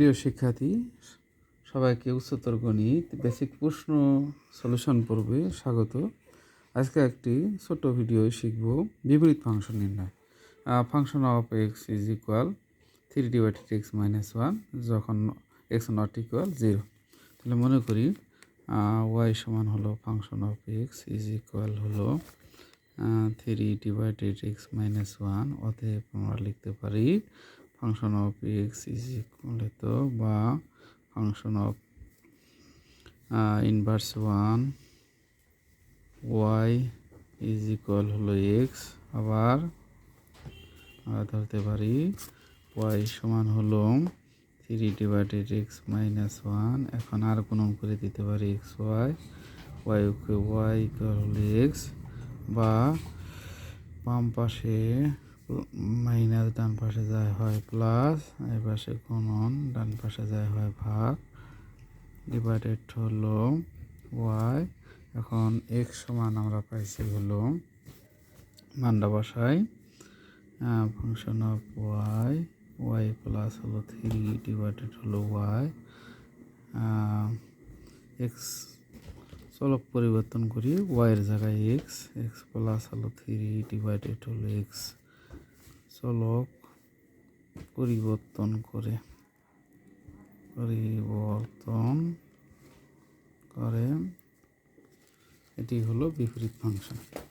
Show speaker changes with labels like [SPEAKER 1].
[SPEAKER 1] প্রিয় শিক্ষার্থী, সবাইকে উচ্চতর গণিত বেসিক প্রশ্ন সলিউশন পড়বে স্বাগত। আজকে একটি ছোট ভিডিও শিখব বিপরীত ফাংশন নির্ণয়। Function of X is equal three divided X minus one যখন এক্স নট ইকুয়াল জিরো তাহলে মনে করি ওয়াই সমান হলো function of X is equal হলো three divided X minus one অতএব আমরা লিখতে পারি function of X is equal তো বা function of inverse one Y is equal হলো এক্স আবার আমরা ধরতে পারি ওয়াই সমান হলো three divided X minus one এখন আর কোনো করে দিতে পারি X Y Y okay Y equal হলো এক্স বা বাম পাশে মাইনাস ডান পাশে যায় হয় প্লাস, এই পাশে গুণন, ডান পাশে যায় হয় ভাগ। ডিভাইডেড হলো ওয়াই এখন এক্স সমান আমরা পাইছি হলো মান্ডা বসাই। Function of Y Y plus হলো থ্রি ডিভাইডেড হলো ওয়াই এক্স চলক পরিবর্তন করি ওয়াইয়ের জায়গায় এক্স এক্স প্লাস হলো থ্রি ডিভাইডেড হলো এক্স চলক পরিবর্তন করে পরিবর্তন করে। এটি হলো বিপরীত ফাংশন।